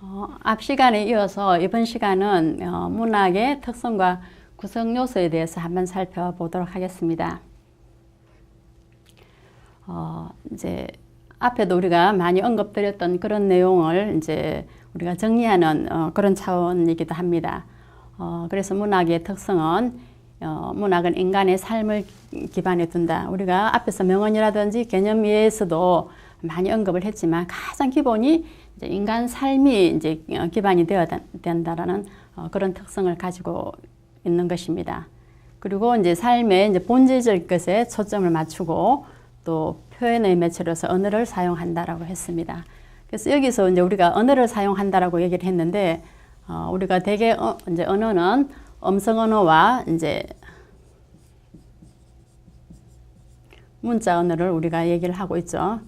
어, 앞 시간에 이어서 이번 시간은 어, 문학의 특성과 구성 요소에 대해서 한번 살펴보도록 하겠습니다. 어, 이제 앞에도 우리가 많이 언급드렸던 그런 내용을 이제 우리가 정리하는 어, 그런 차원이기도 합니다. 어, 그래서 문학의 특성은 어, 문학은 인간의 삶을 기반에 둔다. 우리가 앞에서 명언이라든지 개념 위에서도 많이 언급을 했지만 가장 기본이 인간 삶이 이제 어, 기반이 되어야 된다라는 어, 그런 특성을 가지고 있는 것입니다. 그리고 이제 삶의 이제 본질적 것에 초점을 맞추고 또 표현의 매체로서 언어를 사용한다라고 했습니다. 그래서 여기서 이제 우리가 언어를 사용한다라고 얘기를 했는데 어, 우리가 대개 어, 이제 언어는 음성 언어와 이제 문자 언어를 우리가 얘기를 하고 있죠.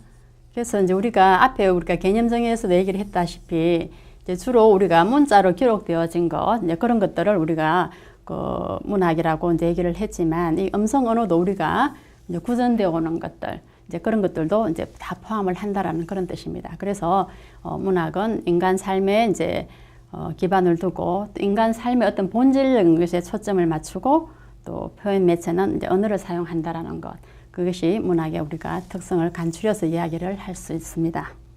그래서 이제 우리가 앞에 우리가 개념 정의에서도 얘기를 했다시피 이제 주로 우리가 문자로 기록되어진 것 이제 그런 것들을 우리가 그 문학이라고 이제 얘기를 했지만 이 음성 언어도 우리가 이제 구전되어 오는 것들 이제 그런 것들도 이제 다 포함을 한다라는 그런 뜻입니다. 그래서 어, 문학은 인간 삶에 이제 어, 기반을 두고 또 인간 삶의 어떤 본질적인 것에 초점을 맞추고 또 표현 매체는 이제 언어를 사용한다라는 것 그것이 문학의 우리가 특성을 간추려서 이야기를 할 수 있습니다.